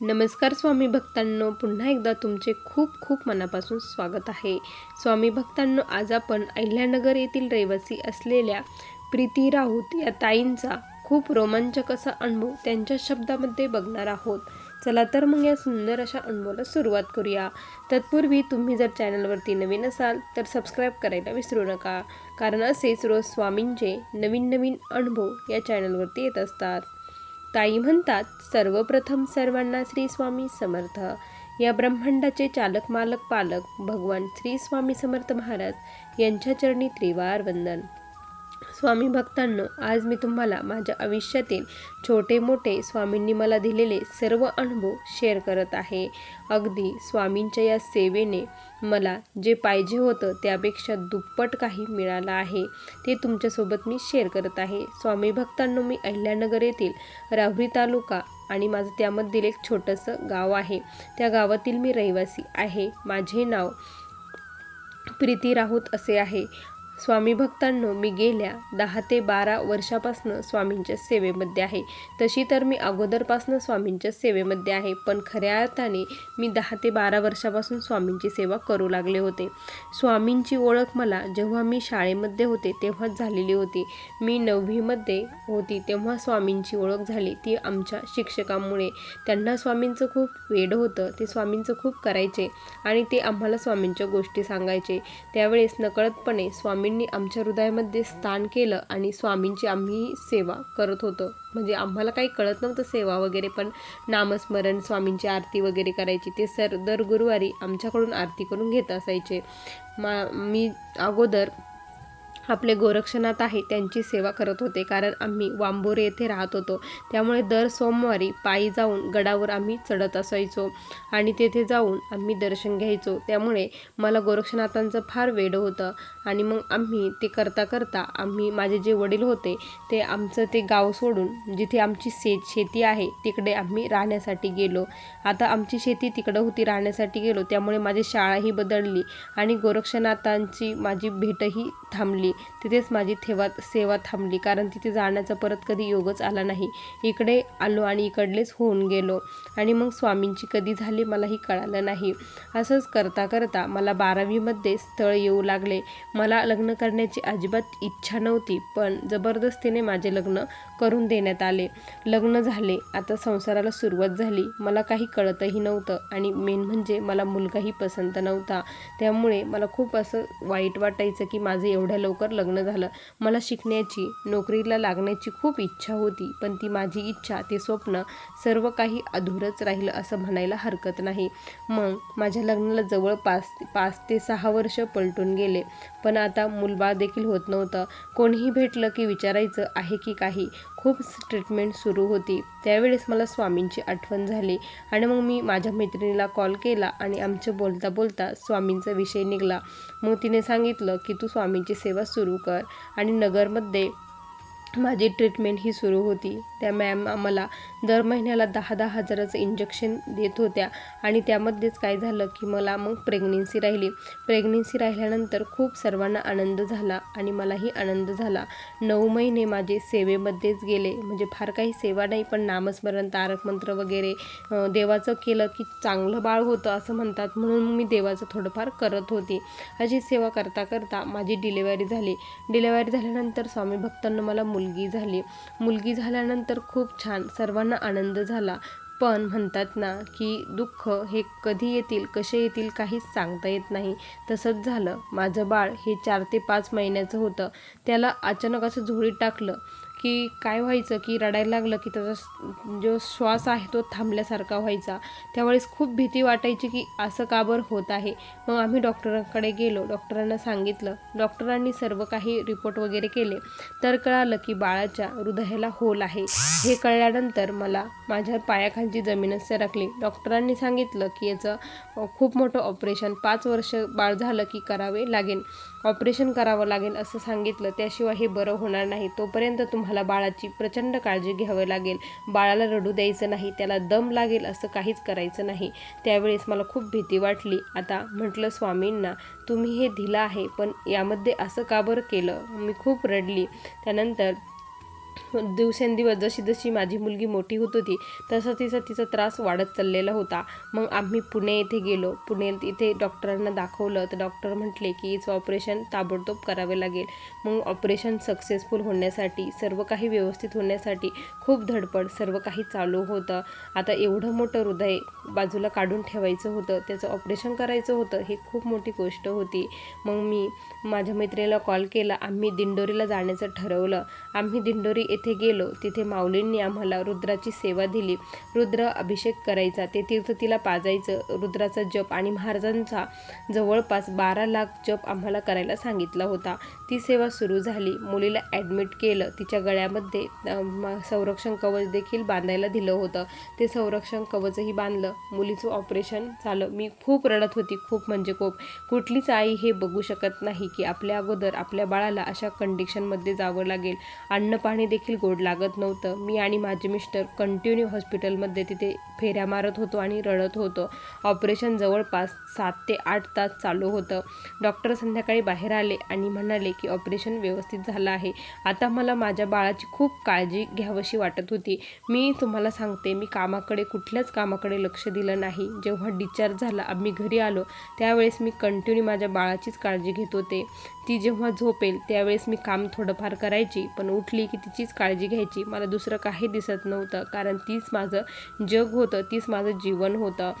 नमस्कार स्वामी भक्तांनो पुन्हा एकदा तुमचे खूप खूप मनापासून स्वागत आहे. स्वामी भक्तांनो आज आपण अहिल्यानगर येथील रहिवासी असलेल्या प्रीती राऊत या ताईंचा खूप रोमांचक असा अनुभव त्यांच्या शब्दामध्ये बघणार आहोत. चला तर मग या सुंदर अशा अनुभवाला सुरुवात करूया. तत्पूर्वी तुम्ही जर चॅनलवरती नवीन असाल तर सबस्क्राईब करायला विसरू नका. कारण असेच रोज स्वामींचे नवीन नवीन अनुभव या चॅनलवरती येत असतात. ताई म्हणतात सर्वप्रथम सर्वांना श्री स्वामी समर्थ. या ब्रह्मांडाचे चालक मालक पालक भगवान श्री स्वामी समर्थ महाराज यांच्या चरणी त्रिवार वंदन. स्वामी भक्तांनो आज मी तुम्हाला माझ्या आयुष्यातील छोटे मोठे स्वामींनी मला दिलेले सर्व अनुभव शेअर करत आहे. अगदी स्वामींच्या या सेवेने मला जे पाहिजे होतं त्यापेक्षा दुप्पट काही मिळालं आहे. ते तुमच्यासोबत मी शेअर करत आहे. स्वामी भक्तांनो मी अहिल्यानगर येथील राहुरी तालुका आणि माझं त्यामधील एक छोटंसं गाव आहे. त्या गावातील मी रहिवासी आहे. माझे नाव प्रीती राऊत असे आहे. स्वामी भक्तांनो मी गेल्या दहा ते बारा वर्षापासनं स्वामींच्या सेवेमध्ये आहे. तशी तर मी अगोदरपासनं स्वामींच्या सेवेमध्ये आहे पण खऱ्या अर्थाने मी दहा ते बारा वर्षापासून स्वामींची सेवा करू लागले होते. स्वामींची ओळख मला जेव्हा मी शाळेमध्ये होते तेव्हाच झालेली होती. मी नववीमध्ये होती तेव्हा स्वामींची ओळख झाली. ती आमच्या शिक्षकांमुळे. त्यांना स्वामींचं खूप वेड होतं ते स्वामींचं खूप करायचे आणि ते आम्हाला स्वामींच्या गोष्टी सांगायचे. त्यावेळेस नकळतपणे स्वामी स्वामींनी आमच्या हृदयामध्ये स्थान केलं आणि स्वामींची आम्ही सेवा करत होतो. म्हणजे आम्हाला काही कळत नव्हतं सेवा वगैरे पण नामस्मरण स्वामींची आरती वगैरे करायची ते सर दर गुरुवारी आमच्याकडून आरती करून घेत असायचे. मा मी अगोदर आपले गोरक्षनाथ आहे त्यांची सेवा करत होते. कारण आम्ही वांबोरे येथे राहत होतो. त्यामुळे दर सोमवारी पायी जाऊन गडावर आम्ही चढत असायचो आणि तेथे जाऊन आम्ही दर्शन घ्यायचो. त्यामुळे मला गोरक्षनाथांचं फार वेड होतं आणि मग आम्ही ते करता करता आम्ही माझे जे वडील होते ते आमचं ते गाव सोडून जिथे आमची से शेती आहे तिकडे आम्ही राहण्यासाठी गेलो. आता आमची शेती तिकडं होती राहण्यासाठी गेलो. त्यामुळे माझी शाळाही बदलली आणि गोरक्षनाथांची माझी भेटही थांबली. तिथेच माझी ठेवा सेवा थांबली. कारण तिथे जाण्याचा परत कधी योगच आला नाही. इकडे आलो आणि इकडलेच होऊन गेलो. आणि मग स्वामींची कधी झाली मलाही कळालं नाही. असंच करता करता मला बारावीमध्ये स्थळ येऊ लागले. मला लग्न करण्याची अजिबात इच्छा नव्हती पण जबरदस्तीने माझे लग्न करून देण्यात आले. लग्न झाले. आता संसाराला सुरुवात झाली. मला काही कळतही नव्हतं आणि मेन म्हणजे मला मुलगाही पसंत नव्हता. त्यामुळे मला खूप असं वाईट वाटायचं की माझं एवढ्या लवकर लग्न झालं. मला शिकण्याची नोकरीला लागण्याची खूप इच्छा होती. पण ती माझी इच्छा ते स्वप्न सर्व काही अधूरच राहिलं असं म्हणायला हरकत नाही. मग माझ्या लग्नाला जवळ पाच पाच ते सहा वर्ष पलटून गेले. पण आता मुलबाळ देखील होत नव्हतं. कोणीही भेटलं की विचारायचं आहे की काही? खूप ट्रीटमेंट सुरू होती. त्यावेळेस मला स्वामींची आठवण झाली आणि मग मी माझ्या मैत्रिणीला कॉल केला आणि आमचं बोलता बोलता स्वामींचा विषय निघाला. मग तिने सांगितलं की तू स्वामींची सेवा सुरू कर आणि नगरमध्ये माझी ट्रीटमेंट ही सुरू होती. त्या मॅम आम्हाला दर महिन्याला दहा दहा हजाराचं इंजेक्शन देत होत्या. आणि त्यामध्येच काय झालं की मला मग प्रेग्नेन्सी राहिली. प्रेग्नेन्सी राहिल्यानंतर खूप सर्वांना आनंद झाला आणि मलाही आनंद झाला. नऊ महिने माझे सेवेमध्येच गेले. म्हणजे फार काही सेवा नाही पण नामस्मरण तारक मंत्र वगैरे देवाचं केलं की चांगलं बाळ होतं असं म्हणतात. म्हणून मी देवाचं थोडंफार करत होती. अशी सेवा करता करता माझी डिलेवरी झाली. डिलेवरी झाल्यानंतर स्वामी भक्तांना मला मुलगी झाली. मुलगी झाल्यानंतर खूप छान सर्वांना आनंद झाला. पण म्हणतात ना की दुःख हे कधी येतील कसे येतील काहीच सांगता येत नाही. तसंच झालं. माझं बाळ हे चार ते पाच महिन्याचं होतं. त्याला अचानक असं झोळीत टाकलं. की काय व्हायचं की रडायला लागलं की त्याचा जो श्वास आहे तो थांबल्यासारखा व्हायचा. त्यावेळेस खूप भीती वाटायची की असं का बरं होत आहे? मग आम्ही डॉक्टरांकडे गेलो. डॉक्टरांना सांगितलं. डॉक्टरांनी सर्व काही रिपोर्ट वगैरे केले. तर कळालं की बाळाच्या हृदयाला होल आहे. हे कळल्यानंतर मला माझ्या पायाखालची जमीनच सरकली डॉक्टरांनी सांगितलं की याचं खूप मोठं ऑपरेशन पाच वर्ष बाळ झालं की करावे लागेल. ऑपरेशन करावं लागेल असं सांगितलं. त्याशिवाय हे बरं होणार नाही. तोपर्यंत तुम्हाला बाळाची प्रचंड काळजी घ्यावी लागेल. बाळाला रडू द्यायचं नाही. त्याला दम लागेल असं काहीच करायचं नाही. त्यावेळेस मला खूप भीती वाटली. आता म्हटलं स्वामींना तुम्ही हे दिलं आहे पण यामध्ये असं का बरं केलं? मी खूप रडली. त्यानंतर दिवसेंदिवस जशी जशी माझी मुलगी मोठी होत होती तसं तिचा तिचा त्रास वाढत चाललेला होता. मग आम्ही पुणे येथे गेलो. पुणे इथे डॉक्टरांना दाखवलं. तर डॉक्टर म्हटले की हिचं ऑपरेशन ताबडतोब करावे लागेल. मग ऑपरेशन सक्सेसफुल होण्यासाठी सर्व काही व्यवस्थित होण्यासाठी खूप धडपड सर्व काही चालू होतं. आता एवढं मोठं हृदय बाजूला काढून ठेवायचं होतं त्याचं ऑपरेशन करायचं होतं ही खूप मोठी गोष्ट होती. मग मी माझ्या मैत्रिणीला कॉल केला. आम्ही दिंडोरीला जाण्याचं ठरवलं. आम्ही दिंडोरी येथे गेलो तिथे माऊलींनी आम्हाला रुद्राची सेवा दिली. रुद्र अभिषेक करायचा ते तीर्थ तिला पाजायचं. रुद्राचा जप आणि महाराजांचा जवळपास बारा लाख जप आम्हाला करायला सांगितला होता. ती सेवा सुरू झाली. मुलीला ॲडमिट केलं. तिच्या गळ्यामध्ये संरक्षण कवच देखील बांधायला दिलं होतं. ते संरक्षण कवचही बांधलं. मुलीचं ऑपरेशन झालं. मी खूप रडत होती. खूप म्हणजे खूप. कुठलीच आई हे बघू शकत नाही की आपल्या अगोदर आपल्या बाळाला अशा कंडिशनमध्ये जावं लागेल. अन्न पाणी देखील गोड लागत नव्हतं. मी आणि माझे मिस्टर कंटिन्यू हॉस्पिटलमध्ये तिथे फेऱ्या मारत होतो आणि रडत होतो. ऑपरेशन जवळपास सात ते आठ तास चालू होतं. डॉक्टर संध्याकाळी बाहेर आले आणि म्हणाले की ऑपरेशन व्यवस्थित झालं आहे. आता मला माझ्या बाळाची खूप काळजी घ्यावीशी वाटत होती. मी तुम्हाला सांगते मी कामाकडे कुठल्याच कामाकडे लक्ष दिलं नाही. जेव्हा डिस्चार्ज झाला आम्ही घरी आलो त्यावेळेस मी कंटिन्यू माझ्या बाळाचीच काळजी घेत होते. ती जेव्हा झोपेल त्यावेळेस मी काम थोडंफार करायची पण उठली की तिचीच काळजी घ्यायची. मला दुसरं काही दिसत नव्हतं कारण तीच माझं जग होतं तीच माझं जीवन होतं.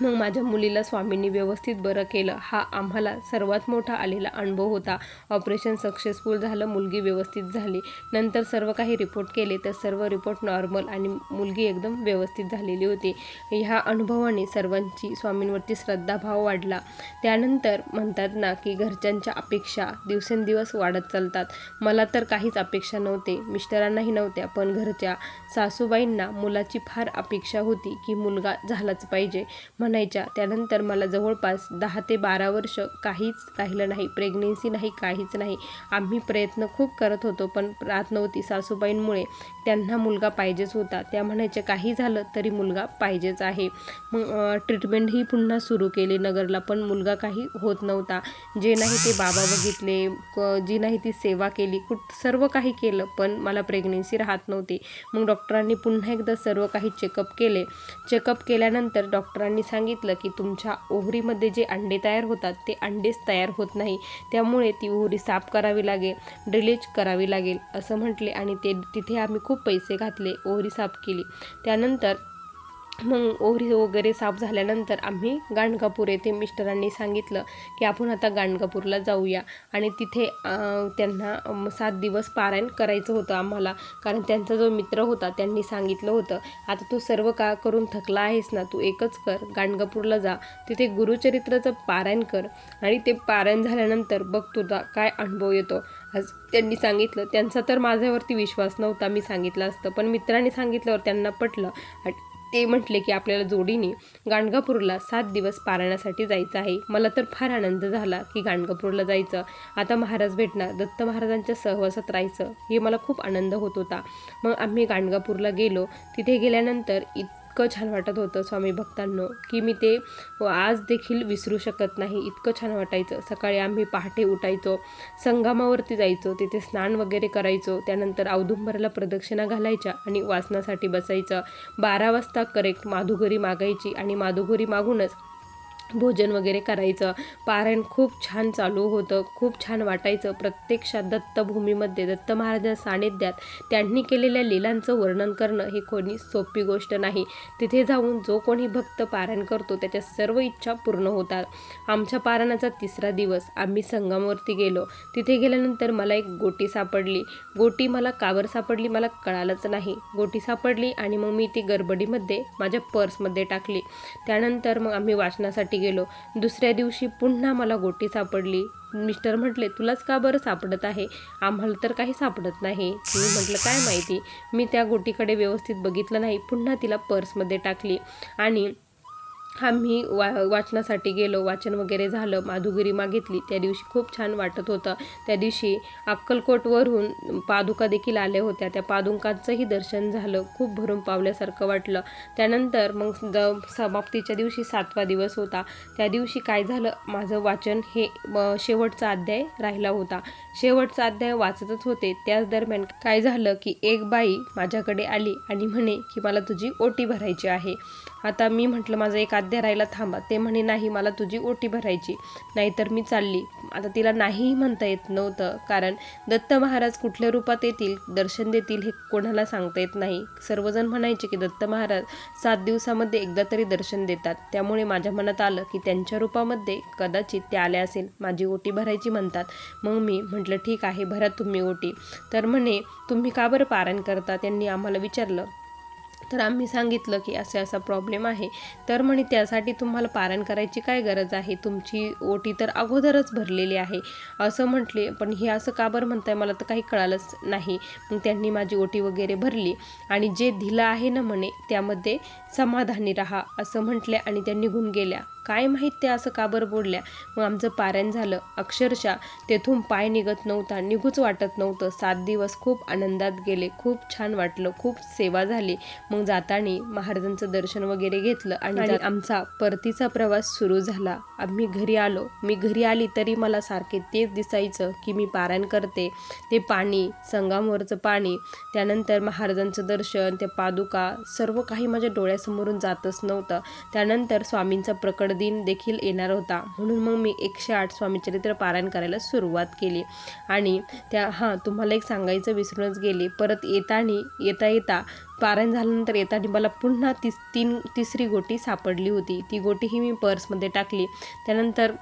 मग माझ्या मुलीला स्वामींनी व्यवस्थित बरं केलं. हा आम्हाला सर्वात मोठा आलेला अनुभव होता. ऑपरेशन सक्सेसफुल झालं मुलगी व्यवस्थित झाली. नंतर सर्व काही रिपोर्ट केले तर सर्व रिपोर्ट नॉर्मल आणि मुलगी एकदम व्यवस्थित झालेली होती. ह्या अनुभवाने सर्वांची स्वामींवरती श्रद्धाभाव वाढला. त्यानंतर म्हणतात ना की घरच्यांच्या अपेक्षा दिवसेंदिवस वाढत चालतात. मला तर काहीच अपेक्षा नव्हते. मिस्टरांनाही नव्हत्या पण घरच्या सासूबाईंना मुलाची फार अपेक्षा होती की मुलगा झालाच पाहिजे. म्हणायच्या. त्यानंतर मला जवळपास दहा ते बारा वर्ष काहीच राहिलं नाही. प्रेग्नेन्सी नाही काहीच नाही. आम्ही प्रयत्न खूप करत होतो पण राहत नव्हती सासूबाईंमुळे. त्यांना मुलगा पाहिजेच होता. त्या म्हणायच्या काही झालं तरी मुलगा पाहिजेच आहे. मग ट्रीटमेंटही पुन्हा सुरू केली नगरला पण मुलगा काही होत नव्हता. जे नाही ते बाबा बघितले क- जी नाही ती सेवा केली कुठ सर्व काही केलं पण मला प्रेग्नेन्सी राहत नव्हती. मग डॉक्टरांनी पुन्हा एकदा सर्व काही चेकअप केले. चेकअप केल्यानंतर डॉक्टरांनी सांगितलं की तुमच्या ओहरीमध्ये जे अंडे तयार होतात ते अंडेच तयार होत नाही. त्यामुळे ती ओहरी साफ करावी लागेल ड्रिलेज करावी लागेल असं म्हटले आणि ते तिथे आम्ही खूप पैसे घातले ओहरी साफ केली. त्यानंतर मग ओहरी वगैरे साफ झाल्यानंतर आम्ही गाणगापूर येथे मिस्टरांनी सांगितलं की आपण आता गाणगापूरला जाऊया. आणि तिथे त्यांना सात दिवस पारायण करायचं होतं आम्हाला. कारण त्यांचा जो मित्र होता त्यांनी सांगितलं होतं आता तू सर्व का करून थकला आहेस ना? तू एकच कर गाणगापूरला जा. तिथे गुरुचरित्राचं पारायण कर. आणि ते पारायण झाल्यानंतर बघ तुझा काय अनुभव येतो. आज त्यांनी सांगितलं. त्यांचा तर माझ्यावरती विश्वास नव्हता मी सांगितलं असतं. पण मित्रांनी सांगितल्यावर त्यांना पटलं. ते म्हटले की आपल्याला जोडीने गाणगापूरला सात दिवस पारायणासाठी जायचं आहे. मला तर फार आनंद झाला की गाणगापूरला जायचं. आता महाराज भेटणार दत्त महाराजांच्या सहवासात राहायचं. हे मला खूप आनंद होत होता. मग आम्ही गाणगापूरला गेलो. तिथे गेल्यानंतर इतकं छान वाटत होतं स्वामी भक्तांनो की मी ते आज देखील विसरू शकत नाही. इतकं छान वाटायचं. सकाळी आम्ही पहाटे उठायचो संगमावरती जायचो तिथे स्नान वगैरे करायचो त्यानंतर औदुंबराला प्रदक्षिणा घालायच्या आणि वाचनासाठी बसायचं. बारा वाजता करेक्ट माधुगरी मागायची आणि माधुगरी मागूनच भोजन वगैरे करायचं. पारायण खूप छान चालू होतं. खूप छान वाटायचं. प्रत्यक्षात दत्तभूमीमध्ये दत्त महाराजांच्या सानिध्यात त्यांनी केलेल्या लीलांचं वर्णन करणं ही कोणी सोपी गोष्ट नाही. तिथे जाऊन जो कोणी भक्त पारायण करतो त्याच्या सर्व इच्छा पूर्ण होतात. आमच्या पारायणाचा तिसरा दिवस. आम्ही संगमावरती गेलो. तिथे गेल्यानंतर मला एक गोटी सापडली. गोटी मला कावर सापडली मला कळालंच नाही. गोटी सापडली आणि मग मी ती गडबडीमध्ये माझ्या पर्समध्ये टाकली. त्यानंतर मग आम्ही वाचनासाठी गेलो. दुसऱ्या दिवशी पुन्हा मला गोटी सापडली. मिस्टर म्हटले तुलाच का बरं सापडत आहे? आम्हाला तर काही सापडत नाही. मी म्हटलं काय माहिती? मी त्या गोटीकडे व्यवस्थित बघितलं नाही. पुन्हा तिला पर्समध्ये टाकली आणि आम्ही वा वाचनासाठी गेलो. वाचन वगैरे झालं. माधुगिरी मागितली. त्या दिवशी खूप छान वाटत होतं. त्या दिवशी अक्कलकोटवरून पादुका देखील आल्या होत्या. त्या पादुकांचंही दर्शन झालं. खूप भरून पावल्यासारखं वाटलं. त्यानंतर मग द समाप्तीच्या दिवशी सातवा दिवस होता. त्या दिवशी काय झालं? माझं वाचन हे शेवटचा अध्याय राहिला होता. शेवटचा अध्याय वाचतच होते. त्याच दरम्यान काय झालं की एक बाई माझ्याकडे आली आणि म्हणे की मला तुझी ओटी भरायची आहे. आता मी म्हटलं माझं एक अध्याय थांबा. ते म्हणे नाही मला तुझी ओटी भरायची. नाहीतर मी चालली. आता तिला नाहीही म्हणता येत नव्हतं कारण दत्त महाराज कुठल्या रूपात येतील दर्शन देतील हे कोणाला सांगता येत नाही. सर्वजण म्हणायचे की दत्त महाराज सात दिवसामध्ये एकदा तरी दर्शन देतात. त्यामुळे माझ्या मनात आलं की त्यांच्या रूपामध्ये कदाचित ते आल्या असेल. माझी ओटी भरायची म्हणतात. मग मी म्हटलं ठीक आहे भरा तुम्ही ओटी. तर म्हणे तुम्ही का बरं पारायण करता? त्यांनी आम्हाला विचारलं. तर आम्ही सांगितलं की असा असा प्रॉब्लेम आहे. तर म्हणे त्यासाठी तुम्हाला पारायण करायची काय गरज आहे? तुमची ओटी तर अगोदरच भरलेली आहे. असं म्हटले पण हे असं का बरं म्हणताय? मला तर काही कळालंच नाही. मग त्यांनी माझी ओटी वगैरे भरली आणि जे दिलं आहे ना म्हणे त्यामध्ये समाधानी राहा असं म्हटले आणि त्या निघून गेल्या. काय माहीत त्या असं का बरं बोलल्या? मग आमचं पारायण झालं. अक्षरशः तेथून पाय निघत नव्हता निघूच वाटत नव्हतं. सात दिवस खूप आनंदात गेले खूप छान वाटलं खूप सेवा झाली. मग जाताना महाराजांचं दर्शन वगैरे घेतलं आणि आमचा परतीचा प्रवास सुरू झाला. आम्ही घरी आलो. मी घरी आली तरी मला सारखे तेच दिसायचं की मी पारायण करते. ते पाणी संगमवरचं पाणी त्यानंतर महाराजांचं दर्शन त्या पादुका सर्व काही माझ्या डोळ्यासमोरून जातच नव्हतं. त्यानंतर स्वामींचा प्रकट दिन देखील येणार होता. म्हणून मग मी एकशे आठ स्वामीचरित्र पारायण करायला सुरुवात केली. आणि त्या हां तुम्हाला एक सांगायचं विसरूनच गेले. परत येताना येता येता पारायण झाल्यानंतर येताना मला पुन्हा तीस तीन तिसरी गोटी सापडली होती. ती गोटीही मी पर्समध्ये टाकली. त्यानंतर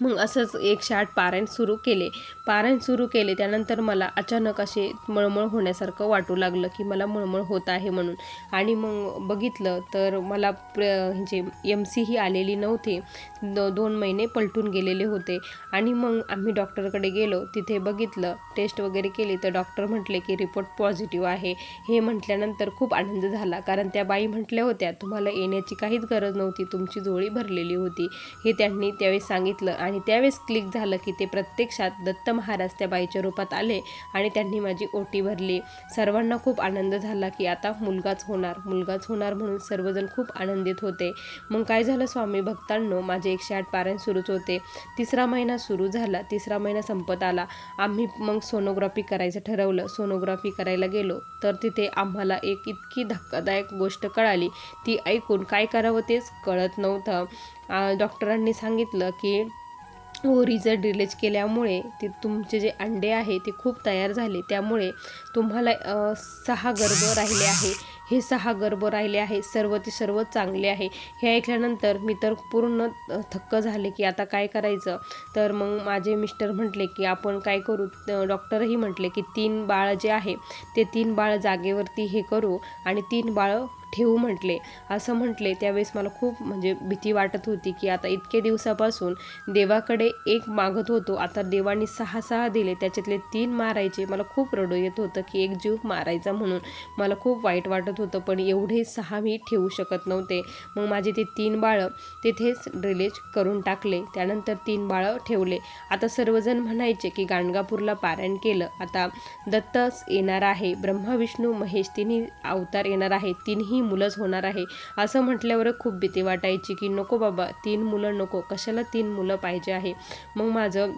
मग असंच एकशे आठ पारायण सुरू केले. पारायण सुरू केले त्यानंतर मला अचानक असे मळमळ होण्यासारखं वाटू लागलं की मला मळमळ होत आहे म्हणून. आणि मग बघितलं तर मला प्र म्हणजे एम सी ही आलेली नव्हती. दो दोन महिने पलटून गेलेले होते. आणि मग आम्ही डॉक्टरकडे गेलो. तिथे बघितलं टेस्ट वगैरे केली तर डॉक्टर म्हटले की रिपोर्ट पॉझिटिव्ह आहे. हे म्हटल्यानंतर खूप आनंद झाला. कारण त्या बाई म्हटल्या होत्या तुम्हाला येण्याची काहीच गरज नव्हती. तुमची जोळी भरलेली होती. हे त्यांनी त्यावेळी सांगितलं. आणि त्यावेळेस क्लिक झालं की ते प्रत्यक्षात दत्त महाराज त्या बाईच्या रूपात आले आणि त्यांनी माझी ओटी भरली. सर्वांना खूप आनंद झाला की आता मुलगाच होणार. मुलगाच होणार म्हणून सर्वजण खूप आनंदित होते. मग काय झालं स्वामी भक्तांनो? माझे एकशे आठ पारायण सुरूच होते. तिसरा महिना सुरू झाला. तिसरा महिना संपत आला. आम्ही मग सोनोग्राफी करायचं ठरवलं. सोनोग्राफी करायला गेलो. तर तिथे आम्हाला एक इतकी धक्कादायक गोष्ट कळाली. ती ऐकून काय करावं तेच कळत नव्हतं. डॉक्टरांनी सांगितलं की ओरीचं डिलेज केल्यामुळे ते तुमचे जे अंडे आहे ते खूप तयार झाले. त्यामुळे तुम्हाला सहा गर्भ राहिले आहे. हे सहा गर्भ राहिले आहे. सर्व ते सर्व चांगले आहे. हे ऐकल्यानंतर मी तर पूर्ण थक्क झाले की आता काय करायचं? तर मग माझे मिस्टर म्हटले की आपण काय करू? डॉक्टरही म्हटले की तीन बाळ जे आहे ते तीन बाळ जागेवरती हे करू आणि तीन बाळ ठेवू म्हटले असं म्हटले त्यावेळेस मला खूप म्हणजे भीती वाटत होती की आता इतके दिवसापासून देवाकडे एक मागत होतो. आता देवाने सहा सहा दिले त्याच्यातले तीन मारायचे. मला खूप रडू येत होतं की एक जीव मारायचा म्हणून. मला खूप वाईट वाटत होतं पण एवढे सहा मी ठेवू शकत नव्हते. मग माझे ते तीन बाळं तिथेच ड्रिलेज करून टाकले. त्यानंतर तीन बाळं ठेवले. आता सर्वजण म्हणायचे की गाणगापूरला पारायण केलं. आता दत्तच येणार आहे. ब्रह्मा विष्णू महेश तिन्ही अवतार येणार आहे तीनही मुलंच होणार आहे. असं म्हटल्यावर खूप भीती वाटायची की नको बाबा तीन मुलं नको. कशाला तीन मुलं पाहिजे आहे? मग माझं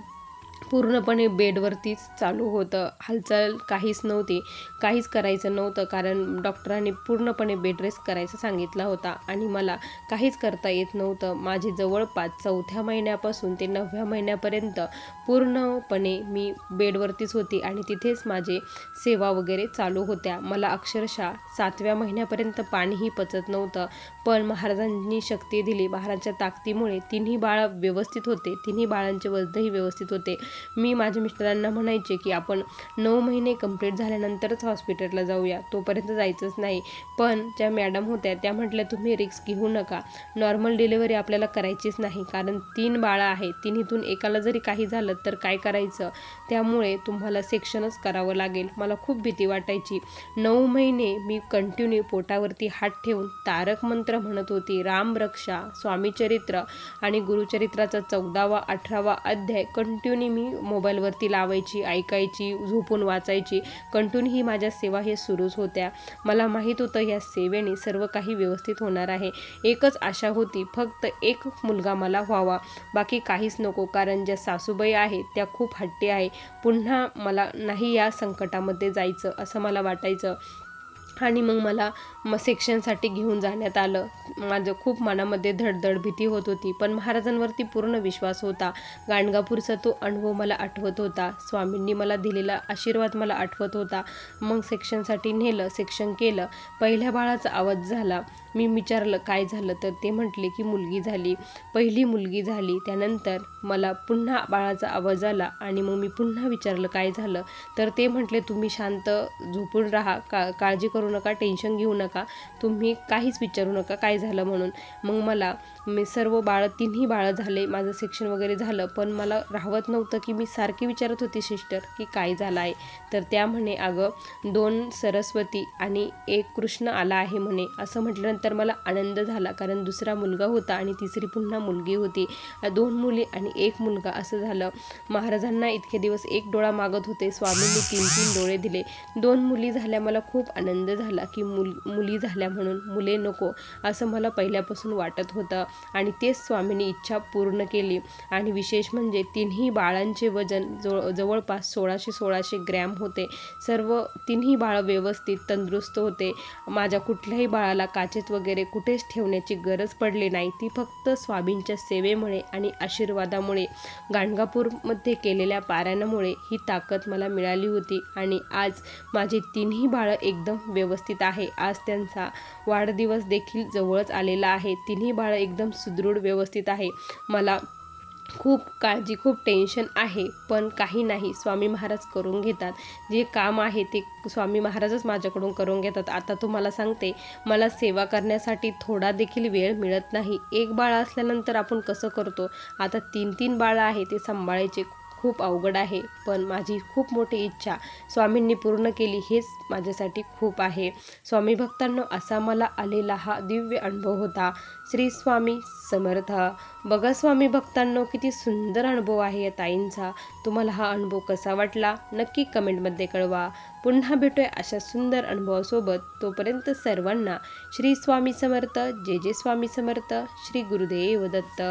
पूर्णपणे बेडवरतीच चालू होतं. हालचाल काहीच नव्हती. काहीच करायचं नव्हतं कारण डॉक्टरांनी पूर्णपणे बेड रेस्ट करायचं सांगितला होता आणि मला काहीच करता येत नव्हतं. माझी जवळपास चौथ्या महिन्यापासून ते नवव्या महिन्यापर्यंत पूर्णपणे मी बेडवरतीच होती आणि तिथेच माझे सेवा वगैरे चालू होत्या. मला अक्षरशः सातव्या महिन्यापर्यंत पाणीही पचत नव्हतं. पण महाराजांनी शक्ती दिली. महाराजांच्या ताकदीमुळे तिन्ही बाळ व्यवस्थित होते. तिन्ही बाळांचे वजनही व्यवस्थित होते. मी माझ्या मिस्टरांना म्हणायचे की आपण नऊ महिने कंप्लीट झाल्यानंतरच हॉस्पिटलला जाऊया. तोपर्यंत जायचंच नाही. पण ज्या मॅडम होत्या त्या म्हटल्या तुम्ही रिक्स घेऊ नका. नॉर्मल डिलिव्हरी आपल्याला करायचीच नाही. कारण तीन बाळं आहेत. तिन्हीतून एकाला जरी काही झालं तर काय करायचं? त्यामुळे तुम्हाला सेक्शनच करावं लागेल. मला खूप भीती वाटायची. नऊ महिने मी कंटिन्यू पोटावरती हात ठेवून तारक मंत्र म्हणत होती राम रक्षा आणि गुरुचरित्राचा चौदावा अठरावा अध्याय कंटिन्यू मी मोबाईलवरती लावायची ऐकायची झोपून वाचायची. कंटिन्यू ही माझ्या सेवा हे सुरूच होत्या. मला माहीत होतं या सेवेने सर्व काही व्यवस्थित होणार आहे. एकच आशा होती फक्त एक मुलगा मला व्हावा. बाकी काहीच नको कारण ज्या सासूबाई आहेत त्या खूप हट्टी आहे. पुन्हा मला नाही या संकटामध्ये जायचं असं मला वाटायचं. आणि मग मला मग सेक्शनसाठी घेऊन जाण्यात आलं. माझं खूप मनामध्ये धडधड भीती होत होती पण महाराजांवरती पूर्ण विश्वास होता. गाणगापूरचा तो अनुभव मला आठवत होता. स्वामींनी मला दिलेला आशीर्वाद मला आठवत होता. मग सेक्शनसाठी नेलं सेक्शन केलं. पहिल्या बाळाचा आवाज झाला. मी विचारलं काय झालं? तर ते म्हटले की मुलगी झाली. पहिली मुलगी झाली. त्यानंतर मला पुन्हा बाळाचा आवाज आला आणि मग मी पुन्हा विचारलं काय झालं? तर ते म्हटले तुम्ही शांत झोपून राहा. का काळजी करू नका टेन्शन घेऊ नका. तुम्ही काहीच विचारू नका काय झालं म्हणून. मग मला मी सर्व बाळं तिन्ही बाळं झाले माझं सेक्शन वगैरे झालं पण मला राहवत नव्हतं की मी सारखी विचारत होती सिस्टर की काय झालं आहे तर त्या म्हणे अगं दोन सरस्वती आणि एक कृष्ण आला आहे म्हणे. असं म्हटल्यानंतर मला आनंद झाला कारण दुसरा मुलगा होता आणि तिसरी पुन्हा मुलगी होती. दोन मुली आणि एक मुलगा असं झालं. महाराजांना इतके दिवस एक डोळा मागत होते. स्वामींनी तीन तीन डोळे दिले. दोन मुली झाल्या मला खूप आनंद झाला की मुल मुली झाल्या म्हणून मुले नको असं मला पहिल्यापासून वाटत होतं. आणि तेच स्वामींनी इच्छा पूर्ण केली. आणि विशेष म्हणजे तिन्ही बाळांचे वजन जवळ जवळपास सोळाशे सोळाशे ग्रॅम होते. सर्व तिन्ही बाळं व्यवस्थित तंदुरुस्त होते. माझ्या कुठल्याही बाळाला काचेत वगैरे कुठेच ठेवण्याची गरज पडली नाही. ती फक्त स्वामींच्या सेवेमुळे आणि आशीर्वादामुळे गाणगापूरमध्ये केलेल्या पारायणामुळे ही ताकद मला मिळाली होती. आणि आज माझे तिन्ही बाळं एकदम व्यव व्यवस्थित आहे. आज त्यांचा वाढदिवस देखील जवळच आलेला आहे. तिन्ही बाळं एकदम सुदृढ व्यवस्थित आहे. मला खूप काळजी खूप टेन्शन आहे पण काही नाही. स्वामी महाराज करून घेतात. जे काम आहे ते स्वामी महाराजच माझ्याकडून करून घेतात. आता तुम्हाला सांगते मला सेवा करण्यासाठी थोडा देखील वेळ मिळत नाही. एक बाळ असल्यानंतर आपण कसं करतो? आता तीन तीन बाळं आहे ते सांभाळायचे. खूप अवघड आहे पण माझी खूप मोठी इच्छा स्वामींनी पूर्ण केली हेच माझ्यासाठी खूप आहे. स्वामी भक्तांनो असा मला आलेला हा दिव्य अनुभव होता. श्री स्वामी समर्थ. बघा स्वामी भक्तांनो किती सुंदर अनुभव आहे या ताईंचा. तुम्हाला हा अनुभव कसा वाटला? नक्की कमेंटमध्ये कळवा. पुन्हा भेटूया अशा सुंदर अनुभवासोबत. तोपर्यंत सर्वांना श्री स्वामी समर्थ जे जे स्वामी समर्थ श्री गुरुदेव दत्त.